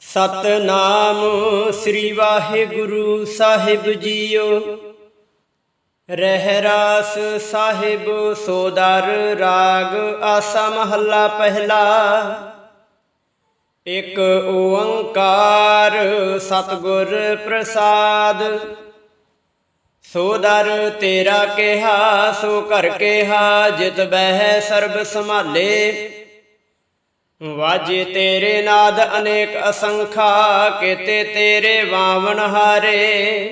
ਸਤਨਾਮ ਸ੍ਰੀ ਵਾਹਿਗੁਰੂ ਸਾਹਿਬ ਜੀਓ। ਰਹਿ ਰਾਸ ਸਾਹਿਬ, ਸੋਦਰ ਰਾਗ, ਆਸਾ ਮਹੱਲਾ ਪਹਿਲਾ। ਇਕ ਓੰਕਾਰ ਸਤਿਗੁਰ ਪ੍ਰਸਾਦ। ਸੋਦਰ ਤੇਰਾ ਕਿਹਾ, ਸੋ ਕਰ ਕਿਹਾ, ਜਿਤ ਬਹਿ ਸਰਬ ਸੰਭਾਲੇ। ਵਾਜੇ ਤੇਰੇ ਨਾਦ ਅਨੇਕ ਅਸੰਖਾ, ਕੀਤੇ ਤੇਰੇ ਵਾਵਣ ਹਾਰੇ।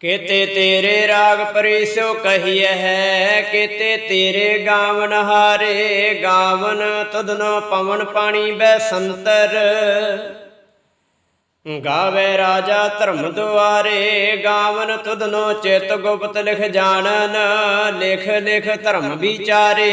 ਕੀਤੇ ਤੇਰੇ ਰਾਗ ਪਰਿਸੋ ਕਹੀਐ ਹੈ, ਕੀਤੇ ਤੇਰੇ ਗਾਵਨ ਹਾਰੇ। ਗਾਵਨ ਤੁਧਨੋ ਪਵਨ ਪਾਣੀ ਬੈ ਸੰਤਰ। ਗਾਵੇ ਰਾਜਾ ਧਰਮ ਦੁਆਰੇ, ਗਾਵਨ ਤੁਧਨੋ ਚਿਤ ਗੁਪਤ ਲਿਖ ਜਾਣਨ, ਲਿਖ ਲਿਖ ਧਰਮ ਵਿਚਾਰੇ।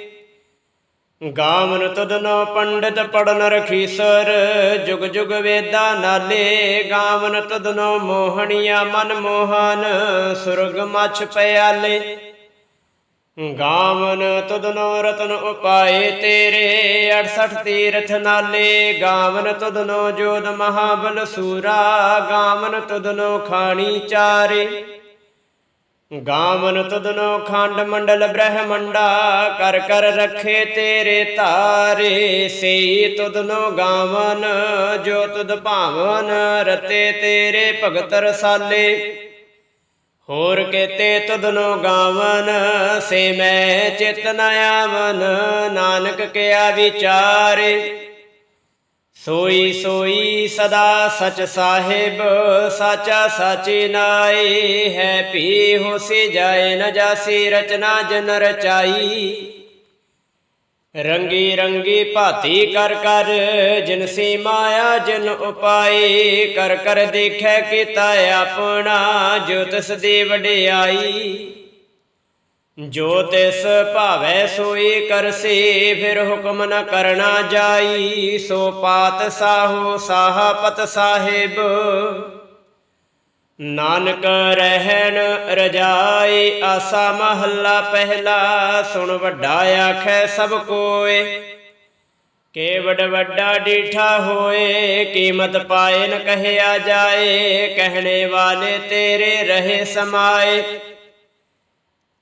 ਗਾਵਨ ਤੁਧਨੋ ਪੰਡਿਤ ਪੜਨ ਰਖੀਸਰ ਜੁਗ ਜੁਗ ਵੇਦਾ ਨਾਲੇ ਗਾਵਨ ਤੁਧਨੋ ਮੋਹਣੀਆ ਮਨ ਮੋਹਨ, ਸੁਰਗ ਮਛ ਪਿਆਲੇ। ਗਾਵਨ ਤੁਧਨੋ ਰਤਨ ਉਪਾਏ ਤੇਰੇ 68 ਤੀਰਥ ਨਾਲੇ। ਗਾਵਨ ਤੁਧਨੋ ਜੋਦ ਮਹਾਬਲ ਸੂਰਾ, ਗਾਵਨ ਤੁਧਨੋ ਖਾਣੀ ਚਾਰੇ। ਗਾਵਨ ਤੁਧਨੋ ਖੰਡ ਮੰਡਲ ਬ੍ਰਹਮੰਡਾ ਕਰ ਕਰ ਰਖੇ ਤੇਰੇ ਤਾਰੇ ਸੇ ਤੁਧਨੋ ਗਾਵਨ, ਜੋ ਤੁਧ ਭਾਵਨ ਰਤੇ ਤੇਰੇ ਭਗਤ ਰਸਾਲੇ। ਹੋਰ ਕੇਤੇ ਤੁਧਨੋ ਗਾਵਨ, ਸੇ ਮੈਂ ਚਿਤ ਨ ਆਵਨ, ਨਾਨਕ ਕਿਆ ਵਿਚਾਰੇ। ਸੋਈ ਸੋਈ ਸਦਾ ਸਚ ਸਾਹਿਬ, ਸਾਚਾ ਸਾਚੀ ਨਾਏ। ਹੈ ਪੀ ਹੋਸੀ ਜਾਏ ਨ ਜਾਸੀ, ਰਚਨਾ ਜਨ ਰਚਾਈ। ਰੰਗੀ ਰੰਗੀ ਭਾਤੀ ਕਰ ਕਰ ਜਿਨਸੀ ਮਾਇਆ ਜਿਨ ਉਪਾਏ। ਕਰ ਕਰ ਦੇਖੈ ਕੀਤਾ ਆਪਣਾ, ਜੋ ਤਿਸ ਦੀ ਵਡਿਆਈ। ਜੋ ਤਿਸ ਭਾਵੈ ਸੋਈ ਕਰਸੀ, ਫਿਰ ਹੁਕਮ ਨ ਕਰਨਾ ਜਾਈ। ਸੋ ਪਾਤ ਸਾਹੋ ਸਾਹਪਤ ਸਾਹਿਬ। ਨਾਨਕ ਰਹਿਣ ਰਜਾਈ, ਆਸਾ ਮਹੱਲਾ ਪਹਿਲਾ। ਸੁਣ ਵੱਡਾ ਆਖੈ ਸਭ ਕੋਏ। ਕੇ ਵੱਡ ਵੱਡਾ ਡੀਠਾ ਹੋਏ, ਕੀਮਤ ਪਾਏ ਨ ਕਹਿਆ ਜਾਏ। ਕਹਿਣੇ ਵਾਲੇ ਤੇਰੇ ਰਹੇ ਸਮਾਏ।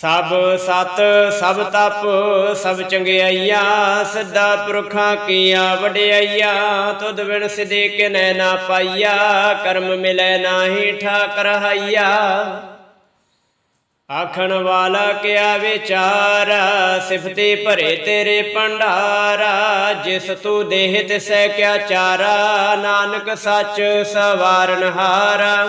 ਸਭ ਸਤ, ਸਭ ਤਪ, ਸਭ ਚੰਗਿਆਈਆ, ਸਿੱਧਾ ਪੁਰਖਾਂ ਕੀਆ ਵਡਿਆਈਆ, ਤੁਧ ਬਿਨ ਸਿਦੇ ਕਿਨੈ ਨਾ ਪਾਈਆ, ਕਰਮ ਮਿਲੈ ਨਾਹੀ ਠਾਕਰ ਹਾਈਆ। ਆਖਣ ਵਾਲਾ ਕਿਆ ਵਿਚਾਰ, ਸਿਫਤੇ ਭਰੇ ਤੇਰੇ ਭੰਡਾਰਾ, ਜਿਸ ਤੂੰ ਦੇਹ ਤਿਸੈ ਕਿਆ ਚਾਰਾ, ਨਾਨਕ ਸੱਚ ਸਵਾਰਨ ਹਾਰਾ।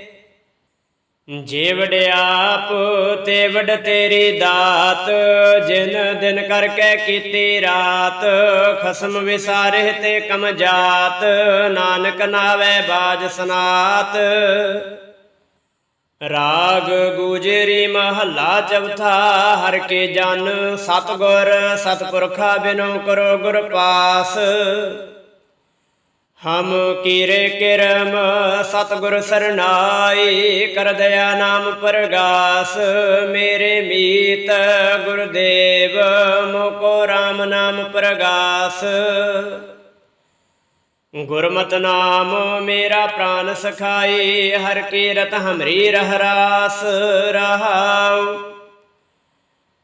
ਜੇ ਵਡਿਆਪ ਤੇ ਵਡ ਤੇਰੀ ਦਾਤ, ਜਿਨ ਦਿਨ ਕਰਕੇ ਕੀਤੀ ਰਾਤ, ਖਸਮ ਵਿਸਾਰੇ ਤੇ ਕਮ ਜਾਤ, ਨਾਨਕ ਨਾਵੇ ਬਾਜ ਸਨਾਤ। ਰਾਗ ਗੁਜਰੀ ਮਹੱਲਾ ਚੌਥਾ, ਹਰ ਕੇ ਜਨ ਸਤਗੁਰ ਸਤਪੁਰਖਾ ਬਿਨੋ ਕਰੋ ਗੁਰ ਪਾਸ। ਹਮ ਕੀਰੇ ਕਿਰਮ ਸਤਗੁਰ ਸਰਨਾਈ ਕਰ ਦਇਆ ਨਾਮ ਪ੍ਰਗਾਸ, ਮੇਰੇ ਮੀਤ ਗੁਰਦੇਵ ਮੋਕੋ RAM ਨਾਮ ਪ੍ਰਗਾਸ। ਗੁਰਮਤਿ ਨਾਮ ਮੇਰਾ ਪ੍ਰਾਨ ਸਖਾਈ, ਹਰ ਕੀਰਤ ਹਮਰੀ ਰਹਿ ਰਾਸ ਰਹਾਉ।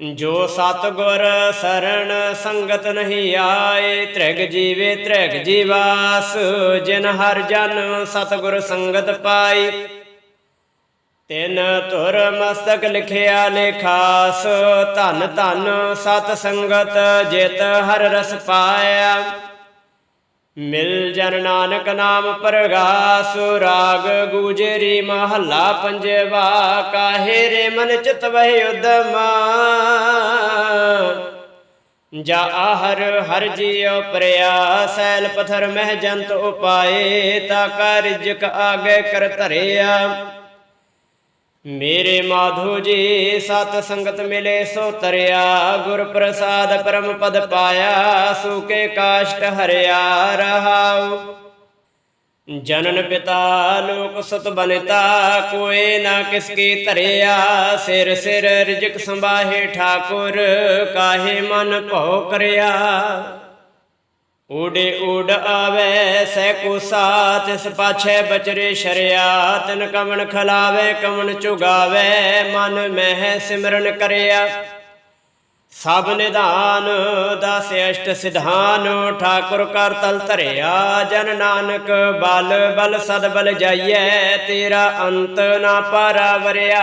ਜੋ ਸਤਗੁਰ ਸਰਣ ਸੰਗਤ ਨਹੀਂ ਆਏ, ਤ੍ਰਿਗ ਜੀਵੇ ਤ੍ਰਿਗ ਜੀਵਾਸ, ਜਿਨ ਹਰ ਜਨ ਸਤਗੁਰ ਸੰਗਤ ਪਾਈ। ਤਿਨ ਧੁਰ ਮਸਤਕ ਲਿਖਿਆ ਲੇਖਾਸ, ਧਨ ਧਨ ਸਤ ਸੰਗਤ ਜਿਤ ਹਰ ਰਸ ਪਾਇਆ। ਮਿਲ ਜਨ ਨਾਨਕ ਨਾਮ ਪਰਗਾਸ, ਰਾਗ ਗੁਜਰੀ ਮਹੱਲਾ ਪੰਜਵਾ, ਕਾਹੇ ਰੇ ਮਨ ਚਿਤ ਵਹਿ ਉਦਮਾ। ਜਾ ਹਰ ਹਰ ਜੀਉ ਪ੍ਰਿਆ, ਸੈਲ ਪਥਰ ਮਹਿ ਜੰਤ ਉਪਾਏ, ਤਾ ਕਾ ਰਿਜਕ ਆਗੇ ਕਰ ਧਰਿਆ। ਮੇਰੇ ਮਾਧੋ ਜੀ, ਸਤ ਸੰਗਤ ਮਿਲੇ ਸੋ ਤਰਿਆ ਗੁਰ ਪ੍ਰਸਾਦ ਪਰਮ ਪਦ ਪਾਇਆ ਸੂਕੇ ਕਾਸ਼ਟ ਹਰਿਆ ਰਹਾਉ। ਜਨਨ ਪਿਤਾ, ਲੋਕ ਸਤ ਬਨਿਤਾ, ਕੋਏ ਨਾ ਕਿਸ ਕੀ ਧਰਿਆ, ਸਿਰ ਸਿਰ ਰਿਜਕ ਸੰਭਾਹੇ ਠਾਕੁਰ, ਕਾਹੇ ਮਨ ਭਉ ਕਰਿਆ। ਊੜੇ ਊੜ ਆਵੇ, ਸੈ ਕੁਸਾ ਤਿਸ ਪਾਛੈ ਬਚਰੇ ਸ਼ਰਿਆ, ਤਨ ਕਮਣ ਖਲਾਵੇ, ਕਮਣ ਚੁਗਾਵੇ ਮਨ ਮਹਿ ਸਿਮਰਨ ਕਰਿਆ। ਸਭ ਨਿਧਾਨ, ਦਸ ਅਸ਼ਟ ਸਿਧਾਨ, ਠਾਕੁਰ ਕਰ ਤਲ ਧਰਿਆ। ਜਨ ਨਾਨਕ, ਬਲ ਬਲ ਸਦ ਬਲ ਜਾਈਐ, ਤੇਰਾ ਅੰਤ ਨਾ ਪਾਰਾਵਰਿਆ।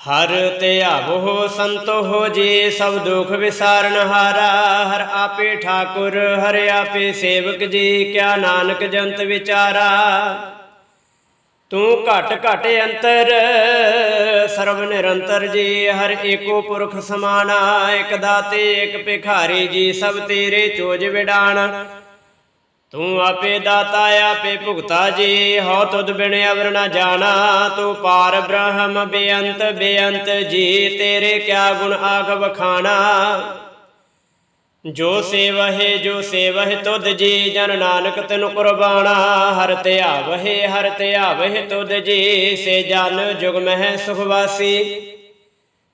ਹਰ ਧਿਆਵੋ ਸੰਤੋ ਹੋ ਜੀ, ਸਭ ਦੁਖ ਵਿਸਾਰਨ ਹਾਰਾ। ਹਰ ਆਪੇ ਠਾਕੁਰ, ਹਰ ਆਪੇ ਸੇਵਕ ਜੀ, ਕਿਆ ਨਾਨਕ ਜੰਤ ਵਿਚਾਰਾ। ਤੂੰ ਘਟ ਘਟ ਅੰਤਰ ਸਰਵ ਨਿਰੰਤਰ ਜੀ, ਹਰ ਏਕੋ ਪੁਰਖ ਸਮਾਨਾ ਇਕ ਦਾਤੇ, ਇਕ ਭਿਖਾਰੀ ਜੀ, ਸਭ ਤੇਰੇ ਚੋਜ ਵਿਡਾਣ। ਤੂੰ ਆਪੇ ਦਾਤਾ, ਆਪੇ ਭੁਗਤਾ ਜੀ, ਹਉ ਤੁਧ ਬਿਨ ਅਵਰ ਨਾ ਜਾਣਾ। ਤੂੰ ਪਾਰ ਬ੍ਰਹਮ ਬੇਅੰਤ ਬੇਅੰਤ ਜੀ, ਤੇਰੇ ਕਿਆ ਗੁਣ ਆਖ ਵਖਾਣਾ। ਜੋ ਸੇਵਹਿ ਜੋ ਸੇਵਹਿ ਤੁਧ ਜੀ, ਜਨ ਨਾਨਕ ਤੈਨੂੰ ਕੁਰਬਾਨਾ। ਹਰ ਧਿਆਵਹਿ ਹਰ ਧਿਆਵਹਿ ਤੁਧ ਜੀ, ਸੇ ਜਨ ਜੁਗ ਮਹਿ ਸੁਖ ਵਾਸੀ।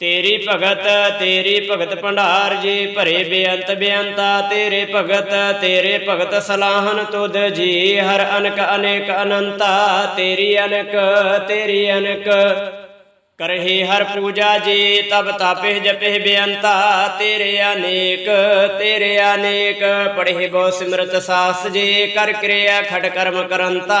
ਤੇਰੀ ਭਗਤ ਤੇਰੀ ਭਗਤ ਭੰਡਾਰ ਜੀ, ਭਰੇ ਬੇਅੰਤ ਬੇਅੰਤਾ, ਤੇਰੇ ਭਗਤ ਤੇਰੇ ਭਗਤ ਸਲਾਹਨ ਤੁਧ ਜੀ, ਹਰ ਅਨਕ ਅਨੇਕ ਅਨੰਤਾ, ਤੇਰੀ ਅਨਕ ਤੇਰੀ ਅਨਕ। ਕਰਹੀ ਹਰ ਪੂਜਾ ਜੀ, ਤਬ ਤਾਪੇ ਜਪੇ ਬੇਅੰਤਾ, ਤੇਰੇ ਅਨੇਕ ਤੇਰੇ ਅਨੇਕ। ਪੜ੍ਹੇ ਬੋ ਸਿਮਰਤ ਸਾਸ ਜੀ, ਕਰ ਕਿਰਿਆ ਖਟ ਕਰਮ ਕਰੰਤਾ।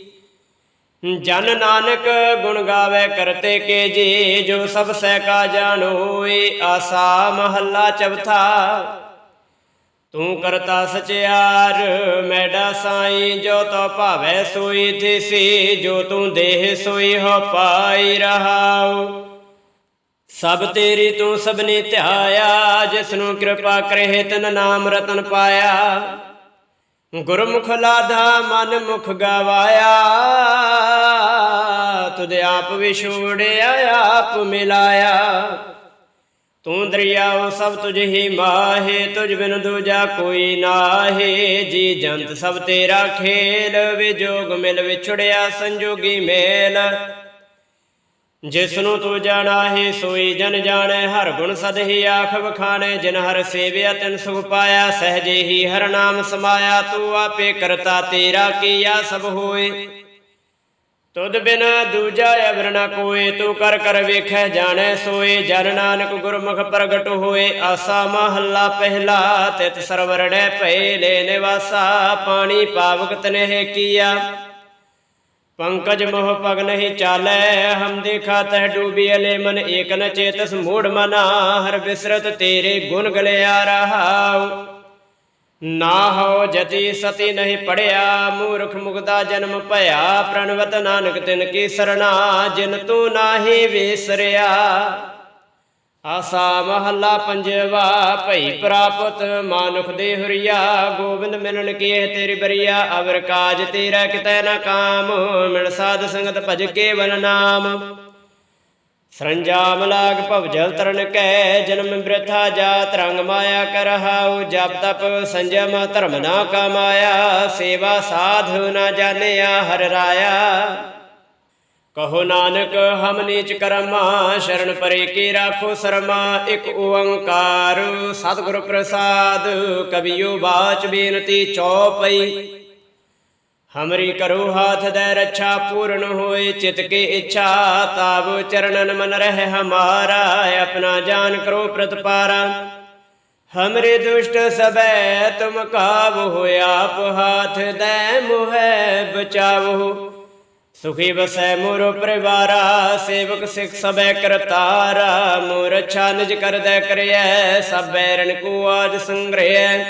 ਜਨ ਨਾਨਕ ਗੁਣ ਗਾਵੇ ਕਰਤੇ ਕੇ ਜੀ, ਜੋ ਸਭ ਸਹਿ ਕਾ ਜਾਣੋਏ ਆਸਾ ਮਹੱਲਾ ਚੌਥਾ। ਤੂੰ ਕਰਤਾ ਸਚਿਆਰ, ਮੈਡਾ ਸਾਈ, ਜੋ ਤੋ ਭਾਵੇ ਸੋਈ ਤਿਸੀ ਜੋ ਤੂੰ ਦੇਹ ਸੋਈ ਹੋ ਪਾਈ ਰਹਾਉ। ਸਭ ਤੇਰੀ ਤੂੰ ਸਭਨੀ ਧਿਆਇਆ ਜਿਸ ਨੂੰ ਕਿਰਪਾ ਕਰੇ ਤਨ ਨਾਮ ਰਤਨ ਪਾਇਆ। ਗੁਰਮੁਖ ਲਾਦਾ ਮਨ ਮੁਖ ਗਵਾਇਆ, ਤੁਧ ਆਪ ਵਿਛੋੜਿਆ, ਆਪ ਮਿਲਾਇਆ। ਤੂੰ ਦਰਿਆਓ ਸਭ ਤੁਝ ਹੀ ਮਾਹੇ, ਤੁਝ ਬਿਨ ਦੂਜਾ ਕੋਈ ਨਾਹੇ। ਜੀ ਜੰਤ ਸਭ ਤੇਰਾ ਖੇਲ, ਵਿਜੋਗ ਮਿਲ ਵਿਛੜਿਆ, ਸੰਜੋਗੀ ਮੇਲ। ਜਿਸ ਨੂੰ ਤੂੰ ਜਾਣਾ ਹੈ, ਸੋਈ ਜਨ ਜਾਣੈ, ਹਰ ਗੁਣ ਸਦ ਹੀ ਆਖ ਵਖਾਣੈ ਜਿਨ ਹਰ ਸੇਵਿਆ ਤਿਨ ਸੁਖ ਪਾਇਆ, ਸਹਜੇ ਹੀ ਹਰ ਨਾਮ ਸਮਾਇਆ, ਤੂੰ ਆਪੇ ਕਰਤਾ ਤੇਰਾ ਕੀਆ ਸਭ ਹੋਏ। ਤੁਧ ਬਿਨ ਦੂਜਾ ਅਵਰ ਨ ਕੋਏ, ਤੂੰ ਕਰ ਕਰ ਵੇਖੈ, ਜਾਣੈ, ਸੋਏ, ਜਨ ਨਾਨਕ ਗੁਰਮੁਖ ਪ੍ਰਗਟ ਹੋਏ। ਆਸਾ ਮਹੱਲਾ ਪਹਿਲਾ, ਤਿਤ ਸਰਵਰੜੈ ਭਏ, ਲੈ ਨਿਵਾਸਾ, ਪਾਣੀ ਪਾਵਕ ਤਨਹਿ ਕੀਆ। ਪੰਕਜ ਮੋਹ ਪਗ ਨਹੀਂ ਚਾਲੈ, ਹਮ ਦੇਖਾ ਤਹ ਡੂਬੀ ਅਲੇ ਮਨ ਏਕ ਨ ਚੇਤਸ ਮੂੜ ਮਨਾ, ਹਰ ਬਿਸਰਤ ਤੇਰੇ ਗੁਣ ਗਲਿਆ ਰਹਾਉ। ਨਾ ਹੋ ਜਤੀ ਸਤੀ ਨਹੀਂ ਪੜਿਆ, ਮੂਰਖ ਮੁਗਦਾ ਜਨਮ ਭਇਆ, ਪ੍ਰਣਵਤ ਨਾਨਕ ਤਿਨ ਕੀ ਸਰਣਾ, ਜਿਨ ਤੂੰ ਨਾਹੀ ਵਿਸਰਿਆ। ਆਸਾ ਮਹੱਲਾ ਪੰਜਵਾ, ਭਈ ਪ੍ਰਾਪਤ ਮਾਨੁਖ ਦੇ ਹੁਰੀਆ, ਗੋਬਿੰਦ ਮਿਲਣ ਕੀ ਤੇਰੀ ਬਰੀਆ, ਅਵਰ ਕਾਜ ਤੇਰਾ ਕਿਤੈ ਨਾ ਕਾਮ, ਮਿਲ ਸਾਧ ਸੰਗਤ ਭਜ ਕੇਵਲ ਨਾਮ। ਸਰੰਜਾਮ ਲਾਗ ਭਵ ਜਲ ਤਰਨ ਕੈ, ਜਨਮ ਬ੍ਰਥਾ ਜਾਤ ਰੰਗ ਮਾਇਆ ਕਰਹਾਉ ਜਪ ਤਪ ਸੰਜਮ ਧਰਮ ਨਾ ਕਮਾਇਆ, ਸੇਵਾ ਸਾਧੂ ਨਾ ਜਾਣਿਆ ਹਰ ਰਾਇਆ। ਕਹੋ ਨਾਨਕ, ਹਮ ਨੀਚ ਕਰਮਾ, ਸ਼ਰਨ ਪਰੇ ਕੀ ਰਾਖੋ ਸਰਮਾ, ਇਕ ਓੰਕਾਰ। ਸਤਿਗੁਰ ਪ੍ਰਸਾਦ ਕਬੀਓ ਬਾਚ ਬੇਨਤੀ ਚੌਪਈ। ਹਮਰੀ ਕਰੋ ਹਾਥ ਦੇ ਰੱਛਾ, ਪੂਰਨ ਹੋਏ ਚਿਤ ਕੇ ਇੱਛਾ। ਤਾਬ ਚਰਨਨ ਮਨ ਰਹਿ ਹਮਾਰਾ, ਆਪਣਾ ਜਾਨ ਕਰੋ ਪ੍ਰਤਪਾਰਾ। ਹਮਰੇ ਦੁਸ਼ਟ ਸਬੈ ਤੁਮ ਕਾਬੂ ਹੋਇਆ ਆਪ ਹਾਥ ਦੇ ਮੁਹਿ ਬਚਾਵੋ। ਸੁਖੀ ਬਸੈ ਮੋਰ ਪਰਿਵਾਰਾ, ਸੇਵਕ ਸਿਖ ਸਬੈ ਕਰਤਾਰਾ ਮੋਰ ਅੱਛਾ ਨਿਜ ਕਰਦੈ ਕਰਿਐ, ਸਭੈ ਰਣ ਕੋ ਆਜ ਸੰਗ੍ਰਹਿ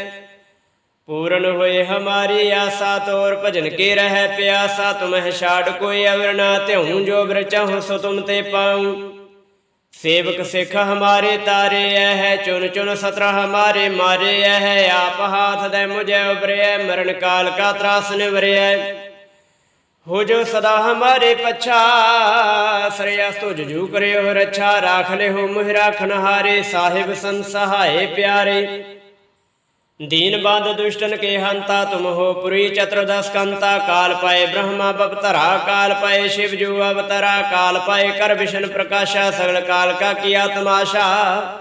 ਪੂਰਨ ਹੋਏ ਹਮਾਰੀ ਆਸਾ, ਤੋਰ ਭਜਨ ਕੇ ਰਹਿ ਪਿਆਸਾ, ਤੁਮਹਿ ਛਾੜ ਕੋਈ ਅਵਰ ਨਾ ਤਿਉ ਜੋ ਬਰ ਚਾਹੋ ਸੋ ਤੁਮ ਤੇ ਪਾਉ। ਸੇਵਕ ਸਿਖ ਹਮਾਰੇ ਤਾਰੇ ਹੈ ਚੁਨ ਚੁਨ ਸਤਰ ਹਮਾਰੇ ਮਾਰੇ ਹੈ ਆਪ ਹਾਥ ਦੇ ਮੁਝੇ ਉਬਰਿਐ ਮਰਨ ਕਾਲ ਕਾ ਤਰਾਸ ਨਿਵਰਿਐ ਹੋ ਜੋ ਸਦਾ ਹਮਾਰੇ ਪਛਾ ਸਰਿਆਸ ਤੁ ਜੂ ਕਰਿਓ ਰੱਛਾ, ਰਾਖ ਲਿਓ ਮੁਹਿ ਰਾਖਨ ਹਾਰੇ, ਸਾਹਿਬ ਸੰਤ ਸਹਾਏ ਪਿਆਰੇ। ਦੀਨ ਬੰਦ ਦੁਸ਼ਟਨ ਕੇ ਹੰਤਾ, ਤੁਮ ਹੋ ਪੁਰੀ ਚਤੁਰਦਸ ਕੰਤਾ, ਕਾਲ ਪਾਏ ਬ੍ਰਹਮਾ ਬਪਤਰਾ ਕਾਲ ਪਾਏ ਸ਼ਿਵ ਜੂ ਅਵਤਰਾ, ਕਾਲ ਪਾਏ ਕਰ ਵਿਸ਼ਨ ਪ੍ਰਕਾਸ਼ਾ, ਸਗਲ ਕਾਲ ਕਾ ਕੀਆ ਤਮਾਸ਼ਾ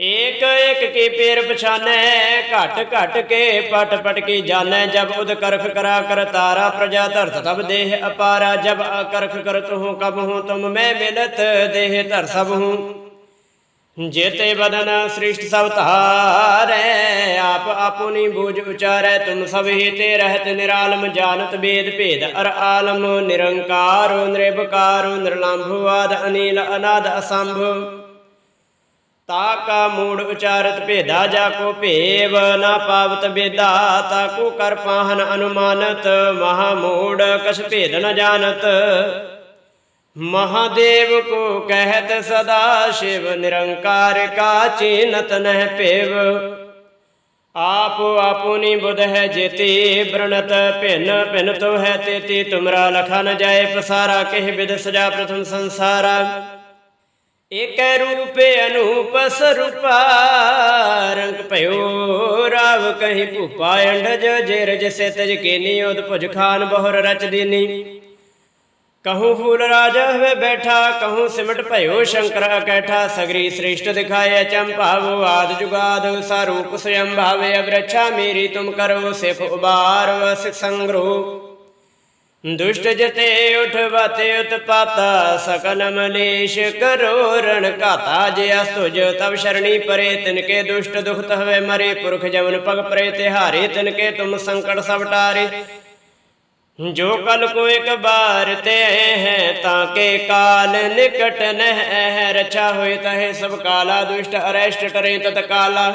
ਏਕ ਏਕ ਕੀ ਪੇਰ ਪਛਾਨੈ, ਘਟ ਘਟ ਕੇ ਪਟ ਪਟ ਕੀ ਜਾਣੈ, ਜਬ ਉਦ ਕਰਖ ਕਰਾ ਕਰ ਤਾਰਾ ਪ੍ਰਜਾ ਧਰਤ ਤਬ ਦੇਹ ਅਪਾਰਾ, ਜਬ ਅਕਰਖ ਕਰਤ ਹੂੰ ਕਬ ਹੂੰ, ਤੁਮ ਮੈਂ ਮਿਲਤ ਦੇਹ ਧਰ ਸਭ ਹੂੰ। ਜੇਤੇ ਬਦਨ ਸ੍ਰਿਸ਼ਟ ਸਭ ਧਾਰੈ, ਆਪ ਆਪੁਨੀ ਬੂਝ ਉਚਾਰੈ, ਤੁਮ ਸਭ ਹੀ ਤੇ ਰਹਿਤ ਨਿਰਾਲਮ, ਜਾਣਤ ਵੇਦ ਭੇਦ ਅਰ ਆਲਮ, ਨਿਰੰਕਾਰੋ, ਨਿਰਭਕਾਰੋ, ਨਿਰਲੰਭੁ, ਆਦ ਅਨੀਲ, ਅਨਾਦ, ਅਸੰਭ। ਤਾ ਕਾ ਮੂੜ ਉਚਾਰਤ ਭੇਦਾ ਜਾ ਕੋ ਭੇਵ, ਨਾ ਪਾਵਤ ਬੇਦਾ ਤਾ ਕੋ ਕਰ ਪਾਹਨ ਅਨੁਮਾਨਤ, ਮਹਾ ਮੂੜ ਕਛ ਭੇਦ ਨ ਜਾਣਤ। ਮਹਾਦੇਵ ਕੋ ਕਹਿਤ ਸਦਾ ਸ਼ਿਵ, ਨਿਰੰਕਾਰ ਕਾ ਚੀਨਤ ਨਹਿ ਭੇਵ। ਆਪ ਆਪੁਨੀ ਬੁਧ ਹੈ ਜੇਤੀ, ਬ੍ਰਣਤ ਭਿੰਨ ਭਿੰਨ ਤੋ ਹੈ ਤੇਤੀ, ਤੁਮਰਾ ਲਖਾ ਨ ਜਾਏ ਪਸਾਰਾ, ਕਹਿ ਬਿਦ ਸਜਾ ਪ੍ਰਥਮ ਸੰਸਾਰਾ। ਏਕ ਰੂਪ ਅਨੂਪ ਸਰੂਪਾ, ਰੰਗ ਭਇਓ ਰਾਵ ਕਹੀ ਭੂਪਾ ਅੰਡਜ, ਜੇ ਰਜ ਸੇ ਤਜ ਕੀਨੀ, ਉਦ ਭੁਜ ਖਾਨ ਬਹੁਰ ਰਚ ਦੀਨੀ। ਕਹੂੰ ਫੂਲ ਰਾਜਾ ਹੋਵੇ ਬੈਠਾ, ਕਹੂੰ ਸਿਮਟ ਭਇਓ ਸ਼ੰਕਰ ਅਕੈਠਾ, ਸਗਰੀ ਸ੍ਰੇਸ਼ਟ ਦਿਖਾਏ ਚੰਭਾਵ ਆਦ ਜੁਗਾਦ ਸਰੂਪ ਸਯੰ ਭਾਵੇ ਅਬਰਛਾ ਮੇਰੀ ਤੁਮ ਕਰੋ, ਸਿਫ ਉਬਾਰ ਵਸ ਸੰਗਰੋ ਦੁਸ਼ਟ ਜਤੇ ਉਠਵਤੇ ਉਤਪਾਤਾ ਸਕਲ ਮਲੇਸ਼ ਕਰੋ ਰਣ ਘਾਤਾ। ਜੇ ਅਸਤੁਜ ਤਬ ਸ਼ਰਣੀ ਪਰੇ, ਤਿਨਕੇ ਦੁਸ਼ਟ ਦੁਖਤ ਹਵੇ ਮਰੇ। ਪੁਰਖ ਜਮਨ ਪਗ ਪਰੇ, ਤਿਹਾਰੇ ਤਿਨਕੇ ਤੁਮ ਸੰਕਟ ਸਭ ਟਾਰੇ। ਜੋ ਕਲ ਕੋ ਇੱਕ ਬਾਰ ਤੇ ਹੈ, ਤਾਂ ਕੇ ਕਾਲ ਨਿਕਟ ਨਹਿ ਰਛਾ ਹੋਏ ਤਹੇ ਸਭ ਕਾਲਾ। ਦੁਸ਼ਟ ਅਰੈਸ਼ਟ ਕਰੇ ਤਤ ਕਾਲਾ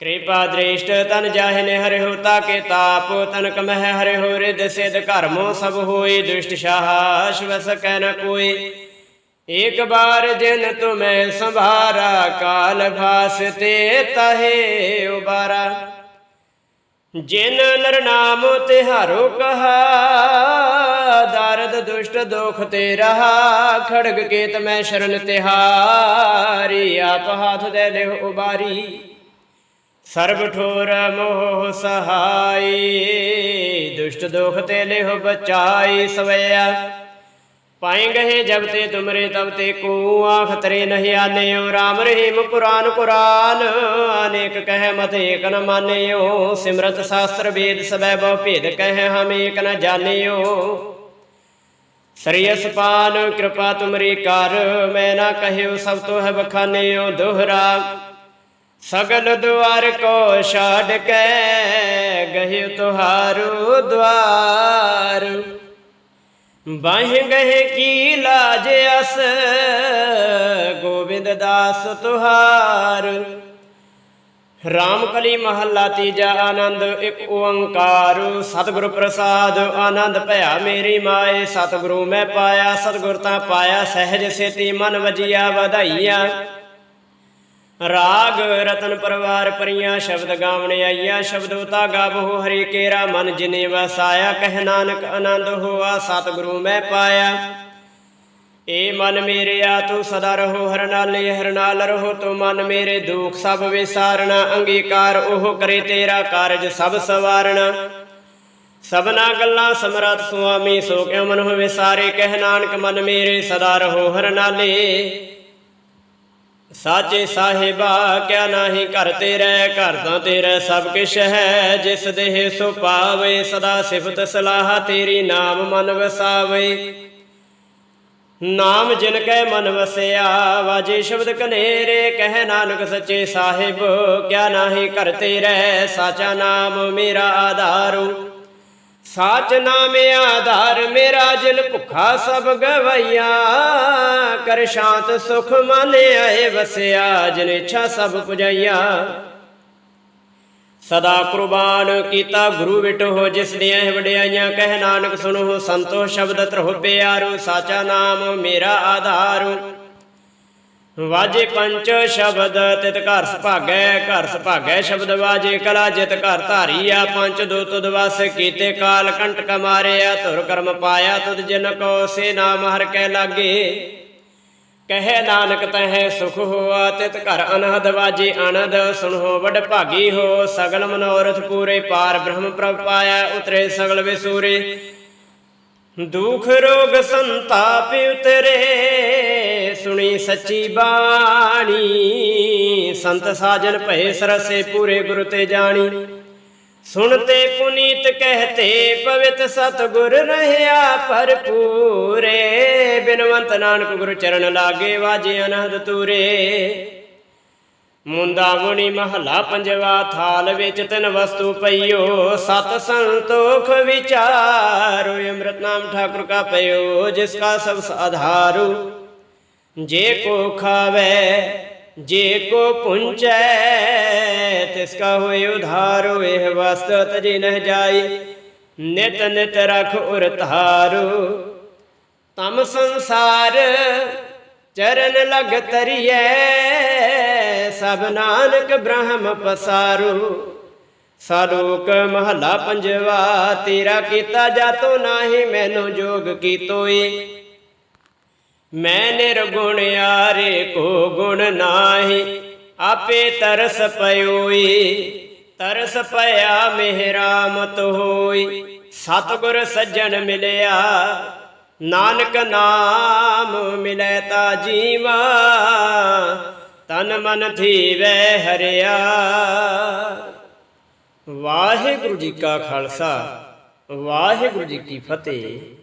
ਕਿਰਪਾ ਦ੍ਰਿਸ਼ਟ ਤਨ ਜਾਹਿ ਨੇ ਹਰਿ ਹੋ ਤਾਕੇ ਤਾਪ, ਤਨ ਕਮਹਿ ਹਰਿ ਰਿਦ ਸਿਧ ਕਰਮੋ ਸਭ ਹੋਏ ਦੁਸ਼ਟ ਸ਼ਾਹ ਸ਼ਵਸ ਕਹਿ ਨ ਕੋਈ। ਇੱਕ ਬਾਰ ਜਿਨ ਤੁਮੈ ਸੰਭਾਰਾ, ਕਾਲ ਭਾਸ ਤੇ ਤਹੇ ਉਬਾਰਾ। ਜਿਨ ਨਰ ਨਾਮ ਤਿਹਾਰੋ ਕਹਾ, ਦਰਦ ਦੁਸ਼ਟ ਦੁਖ ਤੇ ਰਹਾ, ਖੜਗ ਕੇਤ ਮੈਂ ਸ਼ਰਨ ਤਿਹਾਰੀ, ਆਪ ਹਾਥ ਦੇ ਲਿਹ ਉਬਾਰੀ। ਸਰਬ ਠੋਰ ਮੋਹ ਸਹਾਈ, ਦੁਸ਼ਟ ਦੁਖ ਤੇ ਲਿਹ ਬਚਾਈ ਸਵਿਆ ਪਾਏ ਗਏ ਜਬ ਤੇ ਤੁਮਰੇ ਤਬ ਤੇ ਕੋ ਆਖ ਤਰੇ ਨਹੀਂ ਆਨਿਓ RAM ਰਹੀਮ ਕੁਰਾਨ ਕੁਰਾਨ ਅਨੇਕ ਕਹਿ ਮਤ ਏਕ ਨ ਮਾਨਿਓ, ਸਿਮਰਤ ਸ਼ਾਸਤਰ ਵੇਦ ਸਬੈ ਬਹੁ ਭੇਦ ਕਹਿ ਹਮ ਏਕ ਨ ਜਾਣਿਓ। ਸਰੀਅਸ ਪਾਨ ਕਿਰਪਾ ਤੁਮਰੀ ਕਰ, ਮੈਂ ਨਾ ਕਹਿਓ ਸਭ ਤੋ ਹੈ ਬਖਾਨਿਓ ਦੋਹਰਾ। ਸਗਲ ਦੁਆਰ ਕੋ ਛਾੜ ਕੇ ਗਹਿ ਤੁਹਾਰੂ ਦਵਾਰ ਬਾਹਿ ਗਏ ਕੀ ਲਾਜ ਅਸ, ਗੋਬਿੰਦ ਦਾਸ ਤੁਹਾਰ। ਰਾਮ ਕਲੀ ਮਹੱਲਾ ਤੀਜਾ ਆਨੰਦ, ਇੱਕ ਓੰਕਾਰ। ਸਤਿਗੁਰ ਪ੍ਰਸਾਦ, ਆਨੰਦ ਭਇਆ ਮੇਰੀ ਮਾਏ। ਸਤਿਗੁਰੂ ਮੈਂ ਪਾਇਆ, ਸਤਿਗੁਰ ਤਾਂ ਪਾਇਆ, ਸਹਿਜ ਸੇਤੀ ਮਨ ਵਜੀਆ ਵਧਾਈਆ। ਰਾਗ ਰਤਨ ਪਰਵਾਰ ਪਰੀਆਂ ਸ਼ਬਦ ਗਾਵਣ ਆਈਆ, ਸ਼ਬਦੋ ਤਾ ਗਾਵੋ ਹਰੀ ਕੇਰਾ ਮਨ ਜਿਨੇ ਵਸਾਇਆ, ਕਹਿ ਨਾਨਕ ਆਨੰਦ ਹੋਆ, ਸਤਿਗੁਰੂ ਮੈਂ ਪਾਇਆ। ਏ ਮਨ ਮੇਰਿਆ ਤੂੰ ਸਦਾ ਰਹੋ, ਹਰ ਨਾਲੇ ਹਰ ਨਾਲ ਰਹੋ, ਤੂੰ ਮਨ ਮੇਰੇ ਦੁਖ ਸਭ ਵਿਸਾਰਣਾ, ਅੰਗੀਕਾਰ ਉਹ ਕਰੇ ਤੇਰਾ ਕਾਰਜ ਸਭ ਸਵਾਰਣਾ। ਸਭਨਾ ਗੱਲਾਂ ਸਮਰੱਥ ਸੁਆਮੀ, ਸੋ ਕਿਉ ਮਨ ਹੋਵੇ ਸਾਰੇ, ਕਹਿ ਨਾਨਕ ਮਨ ਮੇਰੇ ਸਦਾ ਰਹੋ, ਹਰ ਨਾਲੇ। ਸਾਚੇ ਸਾਹਿਬਾ, ਕਿਆ ਨਾਹੀ ਘਰ ਤੇਰੇ, ਘਰ ਤਾਂ ਤੇਰਾ ਸਭ ਕਿਛ ਹੈ। ਜਿਸ ਦੇਹ ਸੋ ਪਾਵੇ, ਸਦਾ ਸਿਫਤ ਸਲਾਹ ਤੇਰੀ ਨਾਮ ਮਨ ਵਸਾਵੇ। ਨਾਮ ਜਿਨ ਕੈ ਮਨ ਵਸਿਆ, ਵਾਜੇ ਸ਼ਬਦ ਕਨੇਰੇ, ਕਹਿ ਨਾਨਕ ਸੱਚੇ ਸਾਹਿਬ। ਕਿਆ ਨਾਹੀ ਘਰ ਤੇਰੇ, ਸਾਚਾ ਨਾਮ ਮੇਰਾ ਆਧਾਰੂ। ਸਾਚ ਨਾਮ ਆਧਾਰ ਮੇਰਾ ਜਿਨ ਭੁਖਾ ਸਭ ਗਵਈਆ। ਕਰ ਸ਼ਾਂਤ ਸੁਖ ਮਨ ਆਏ ਵਸਿਆ, ਜਿਨ ਇੱਛਾ ਸਭ ਪੁਜਾਈਆ। ਸਦਾ ਕੁਰਬਾਨ ਕੀਤਾ ਗੁਰੂ ਵਿਟੋ ਜਿਸ ਦੀਆਂ ਇਹ ਵਡਿਆਈਆਂ, ਕਹਿ ਨਾਨਕ ਸੁਣੋ ਸੰਤੋ ਸ਼ਬਦ ਤਰਹੁ ਪਿਆਰੋ, ਸਾਚਾ ਨਾਮ ਮੇਰਾ ਆਧਾਰੂ। ਵਾਜੇ ਪੰਚ ਸ਼ਬਦ, ਤਿਤ ਘਰ ਸੁਭਾਗੈ ਘਰ ਸੁਭਾਗੈ ਸ਼ਬਦ ਵਾਜੇ ਕਲਾ, ਜਿਤ ਘਰ ਧਾਰੀਆ, ਪੰਚ ਦੋ ਤੁਦ ਵਸ ਕੀਤੇ ਕਾਲ, ਕੰਟਕ ਮਾਰਿਆ, ਧੁਰ ਕਰਮ ਪਾਇਆ, ਤੁਧ ਜਿਨ ਕੋ ਸੇ ਨਾਮ ਹਰ ਕੈ ਲਾਗੇ। ਕਹੇ ਨਾਨਕ ਤਹਿ ਸੁਖ ਹੋਆ, ਤਿਤ ਘਰ ਅਨਹਦ ਵਾਜੇ ਆਨੰਦ ਸੁਣੋ ਵਡ ਭਾਗੀ ਹੋ, ਸਗਲ ਮਨੋਰਥ ਪੂਰੇ ਪਾਰ, ਬ੍ਰਹਮ ਪ੍ਰਭ ਪਾਇਆ, ਉਤਰੇ ਸਗਲ ਵਿਸੂਰੇ। ਦੁਖ ਰੋਗ ਸੰਤਾਪ ਉਤਰੇ। ਸੁਣੀ ਸੱਚੀ ਬਾਣੀ। ਸੰਤ ਸਾਜਨ ਭਏ ਸਰਸੇ ਪੂਰੇ ਗੁਰੂ ਤੇ ਜਾਣੀ। ਸੁਣਤੇ ਪੁਨੀਤ ਕਹਤੇ, ਪਵਿੱਤ ਸਤਗੁਰ ਰਹਿਆ ਭਰਪੂਰੇ। ਬਿਨਵੰਤ ਨਾਨਕ ਗੁਰ ਚਰਨ ਲਾਗੇ ਵਾਜੇ ਅਨਹਦ ਤੂਰੇ। ਮੁੰਦਾ ਮੁਨੀ ਮਹਲਾ ਪੰਜਵਾ ਥਾਲ ਵਿੱਚ ਤਿੰਨ ਵਸਤੂ ਪਈਓ। ਸਤ ਸੰਤੋਖ ਵਿਚਾਰੋ, ਅੰਮ੍ਰਿਤ ਨਾਮ ਠਾਕੁਰ ਕਾ ਪਈਓ, ਜਿਸ ਕਾ ਸਭ ਆਧਾਰੂ ਜੇ ਕੋ ਖਾਵੇ, ਜੇ ਕੋ ਪੁੰਚੈ, ਤਿਸ ਕਾ ਹੋਏ ਉਧਾਰੋ ਇਹ ਵਸਤ ਤਜੀ ਨਹਿ ਜਾਈ। ਨਿਤ ਨਿਤ ਰਖ ਉਰ ਧਾਰੂ, ਤਮ ਸੰਸਾਰ ਚਰਨ ਲਗ ਤਰੀਐ। ਸਭ ਨਾਨਕ ਬ੍ਰਹਮ ਪਸਾਰੂ, ਸਾਲੋਕ ਮਹਲਾ ਪੰਜਵਾ, ਤੇਰਾ ਕੀਤਾ ਜਾਤੋ ਨਾਹੀ, ਮੈਨੂੰ ਜੋਗ ਕੀਤੋਈ। ਮੈਂ ਨਿਰਗੁਣ ਆਰੇ ਕੋ ਗੁਣ ਨਾਹੀ, ਆਪੇ ਤਰਸ ਪਇਓਈ ਤਰਸ ਪਿਆ ਮਿਹਰਾਮਤ ਹੋਈ। ਸਤਿਗੁਰ ਸੱਜਣ ਮਿਲਿਆ, ਨਾਨਕ ਨਾਮ ਮਿਲੈ ਤਾ ਜੀਵਾ, ਤਨ ਮਨ ਥੀਵੈ ਹਰਿਆ। ਵਾਹਿਗੁਰੂ ਜੀ ਕਾ ਖਾਲਸਾ, ਵਾਹਿਗੁਰੂ ਜੀ ਕੀ ਫਤਿਹ।